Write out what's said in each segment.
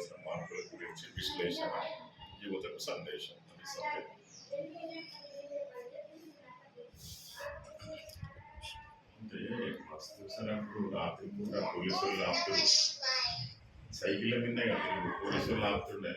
కావాల్సిన మార్పుల గురించి విశ్లేషణ యువతకు సందేశం అది సబ్జెక్ట్. అంటే మస్తు సార్ రాత్రి పూట పోలీసులు ఆపుతుండే సైకిళ్ళ మీద కదా పోలీసులు ఆపుతుండే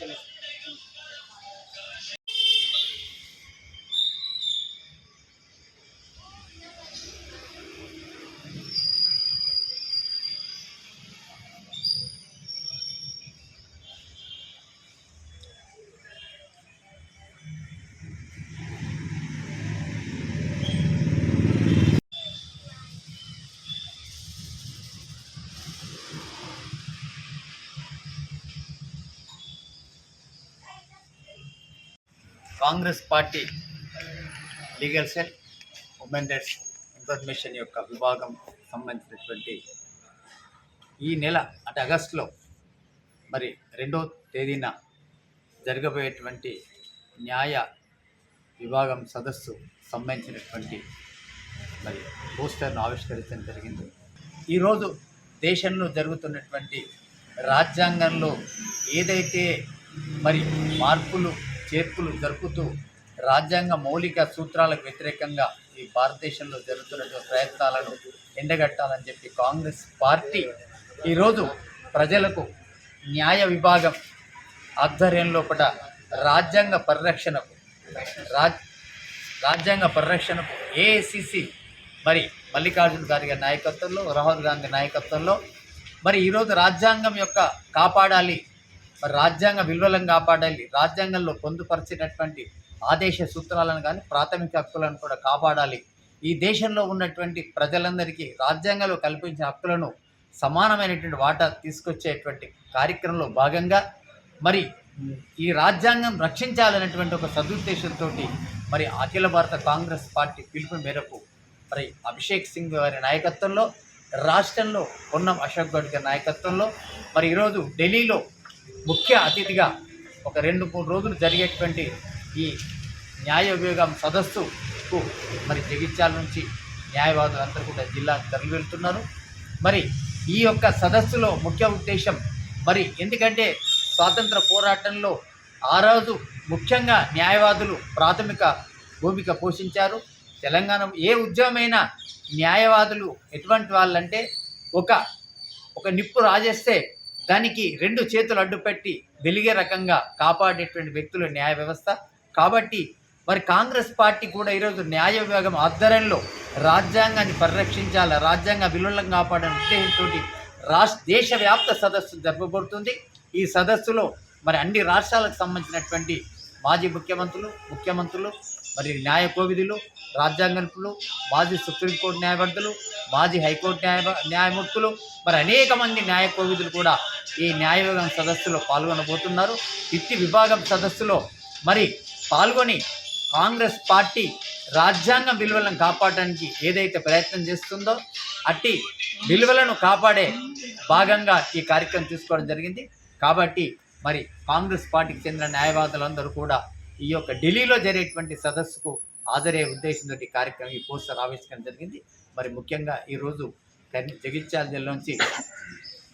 Gracias. Congress party legal cell women rights information యొక్క విభాగం సంబంధించినటువంటి ఈ నెల అంటే ఆగస్టులో మరి రెండో తేదీన జరగబోయేటువంటి న్యాయ విభాగం సదస్సు సంబంధించినటువంటి మరి పోస్టర్ను ఆవిష్కరించడం జరిగింది. ఈరోజు దేశంలో జరుగుతున్నటువంటి రాజ్యాంగంలో ఏదైతే మరి మార్పులు చేర్పులు జరుపుతూ రాజ్యాంగ మౌలిక సూత్రాలకు వ్యతిరేకంగా ఈ భారతదేశంలో జరుగుతున్నటువంటి ప్రయత్నాలను ఎండగట్టాలని చెప్పి కాంగ్రెస్ పార్టీ ఈరోజు ప్రజలకు న్యాయ విభాగం ఆధ్వర్యంలో పట రాజ్యాంగ పరిరక్షణకు రాజ్ రాజ్యాంగ పరిరక్షణకు ఏఐసిసి మరి మల్లికార్జున గారి నాయకత్వంలో రాహుల్ గాంధీ నాయకత్వంలో మరి ఈరోజు రాజ్యాంగం యొక్క కాపాడాలి మరి రాజ్యాంగ విలువలను కాపాడాలి రాజ్యాంగంలో పొందుపరిచినటువంటి ఆదేశ సూత్రాలను కానీ ప్రాథమిక హక్కులను కూడా కాపాడాలి. ఈ దేశంలో ఉన్నటువంటి ప్రజలందరికీ రాజ్యాంగంలో కల్పించిన హక్కులను సమానమైనటువంటి వాటా తీసుకొచ్చేటువంటి కార్యక్రమంలో భాగంగా మరి ఈ రాజ్యాంగం రక్షించాలనేటువంటి ఒక సదుద్దేశంతో మరి అఖిల భారత కాంగ్రెస్ పార్టీ పిలుపు మేరకు మరి అభిషేక్ సింగ్ గారి నాయకత్వంలో రాష్ట్రంలో పొన్నం అశోక్ గడ్కర్ నాయకత్వంలో మరి ఈరోజు ఢిల్లీలో ముఖ్య అతిథిగా ఒక రెండు మూడు రోజులు జరిగేటువంటి ఈ న్యాయ విభాగం సదస్సుకు మరి జగిత్యాల నుంచి న్యాయవాదులు అందరూ కూడా జిల్లాకు తరలి వెళ్తున్నారు. మరి ఈ యొక్క సదస్సులో ముఖ్య ఉద్దేశం మరి ఎందుకంటే స్వాతంత్ర పోరాటంలో ఆ రోజు ముఖ్యంగా న్యాయవాదులు ప్రాథమిక భూమిక పోషించారు. తెలంగాణ ఏ ఉద్యమమైనా న్యాయవాదులు ఎటువంటి వాళ్ళంటే ఒక ఒక నిప్పు రాజేస్తే దానికి రెండు చేతులు అడ్డుపెట్టి వెలిగే రకంగా కాపాడేటువంటి వ్యక్తులు న్యాయ వ్యవస్థ. కాబట్టి మరి కాంగ్రెస్ పార్టీ కూడా ఈరోజు న్యాయ విభాగం ఆధ్వర్యంలో రాజ్యాంగాన్ని పరిరక్షించాల రాజ్యాంగ విలువలను కాపాడని ఉద్దేశంతో రాష్ట్ర దేశవ్యాప్త సదస్సు జరపబడుతుంది ఈ సదస్సులో మరి అన్ని రాష్ట్రాలకు సంబంధించినటువంటి మాజీ ముఖ్యమంత్రులు ముఖ్యమంత్రులు మరి న్యాయ కోవిధులు రాజ్యాంగంపులు మాజీ సుప్రీంకోర్టు న్యాయవర్తులు మాజీ హైకోర్టు న్యాయ న్యాయమూర్తులు మరి అనేక మంది న్యాయ కోవిధులు కూడా ఈ న్యాయ విభాగం సదస్సులో పాల్గొనబోతున్నారు. ఇట్టి విభాగం సదస్సులో మరి పాల్గొని కాంగ్రెస్ పార్టీ రాజ్యాంగం విలువలను కాపాడడానికి ఏదైతే ప్రయత్నం చేస్తుందో అట్టి విలువలను కాపాడే భాగంగా ఈ కార్యక్రమం తీసుకోవడం జరిగింది. కాబట్టి మరి కాంగ్రెస్ పార్టీకి చెందిన న్యాయవాదులందరూ కూడా ఈ యొక్క ఢిల్లీలో జరిగేటువంటి సదస్సుకు హాజరయ్యే ఉద్దేశంతో ఈ కార్యక్రమం ఈ పోస్టర్ ఆవిష్కరణ జరిగింది. మరి ముఖ్యంగా ఈరోజు కరి జగిత్యాల జిల్లా నుంచి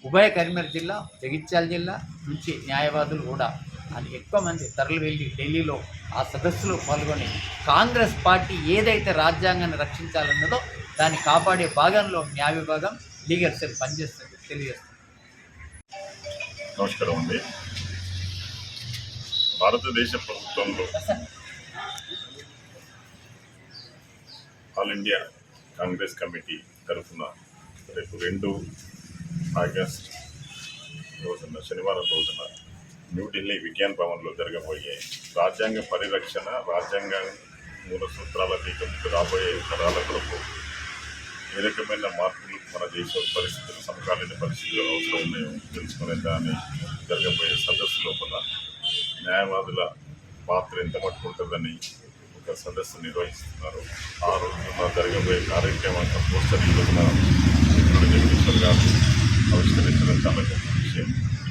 ఉభయ కరీంనగర్ జిల్లా జగిత్యాల జిల్లా నుంచి న్యాయవాదులు కూడా అని ఎక్కువ మంది తరలి వెళ్ళి ఢిల్లీలో ఆ సదస్సులో పాల్గొని కాంగ్రెస్ పార్టీ ఏదైతే రాజ్యాంగాన్ని రక్షించాలన్నదో దాన్ని కాపాడే భాగంలో న్యాయ విభాగం లీగల్ సెల్ పనిచేస్తుంది తెలియజేస్తుంది. నమస్కారం అండి. భారతదేశ ప్రభుత్వంలో ఆల్ ఇండియా కాంగ్రెస్ కమిటీ తరఫున రేపు రెండు ఆగస్ట్ రోజున శనివారం రోజున న్యూఢిల్లీ విజ్ఞాన్ భవన్లో జరగబోయే రాజ్యాంగ పరిరక్షణ రాజ్యాంగ మూల సూత్రాల టీకంకు రాబోయే తరాల కొరకు ఏ రకమైన మార్పులు మన దేశ పరిస్థితులు సమకాలీన పరిస్థితులు అవసరం ఉన్నాయో తెలుసుకునే దాన్ని జరగబోయే సదస్సు లోపల న్యాయవాదుల పాత్ర ఎంత మట్టుకు ఉంటుందని ఒక సదస్సు నిర్వహిస్తున్నారు. ఆ రోజున జరగబోయే కార్యక్రమానికి పోస్టర్ ఈ రోజున మిత్రుడు జగదీశ్వర్ గారు ఆవిష్కరించడం చాలా గొప్ప విషయం.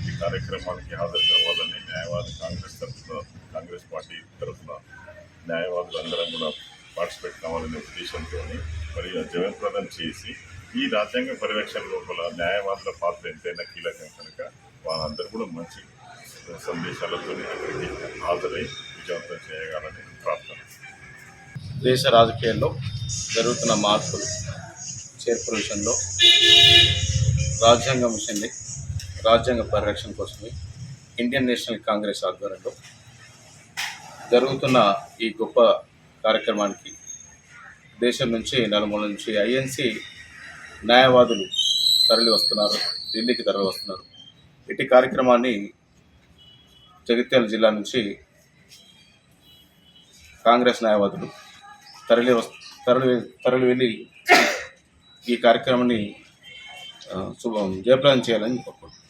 ఈ కార్యక్రమానికి హాజరు కావాలని న్యాయవాది కాంగ్రెస్ తరఫున కాంగ్రెస్ పార్టీ తరఫున న్యాయవాదులు అందరం కూడా పార్టిసిపేట్ కావాలనే ఉద్దేశంతో మరి ఆ జయప్రదం చేసి ఈ రాజ్యాంగ పరిరక్షణ లోపల న్యాయవాదుల పాత్ర ఎంతైనా కీలకం కనుక వాళ్ళందరూ కూడా మంచి సందేశాలతో అక్కడికి హాజరై విజయవంతం చేయగలని ప్రార్థన. దేశ రాజకీయాల్లో జరుగుతున్న మార్పులు చేర్పుల విషయంలో రాజ్యాంగం విషయంలో రాజ్యాంగ పరిరక్షణ కోసమే ఇండియన్ నేషనల్ కాంగ్రెస్ ఆధ్వర్యంలో జరుగుతున్న ఈ గొప్ప కార్యక్రమానికి దేశం నుంచి నలుమూల నుంచి ఐఎన్సి న్యాయవాదులు తరలి వస్తున్నారు ఢిల్లీకి తరలి వస్తున్నారు ఇటు కార్యక్రమాన్ని జగిత్యాల జిల్లా నుంచి కాంగ్రెస్ న్యాయవాదులు తరలి తరలి తరలి వెళ్ళి ఈ కార్యక్రమాన్ని శుభం జయప్రదం చేయాలని కోరుకుంటున్నాను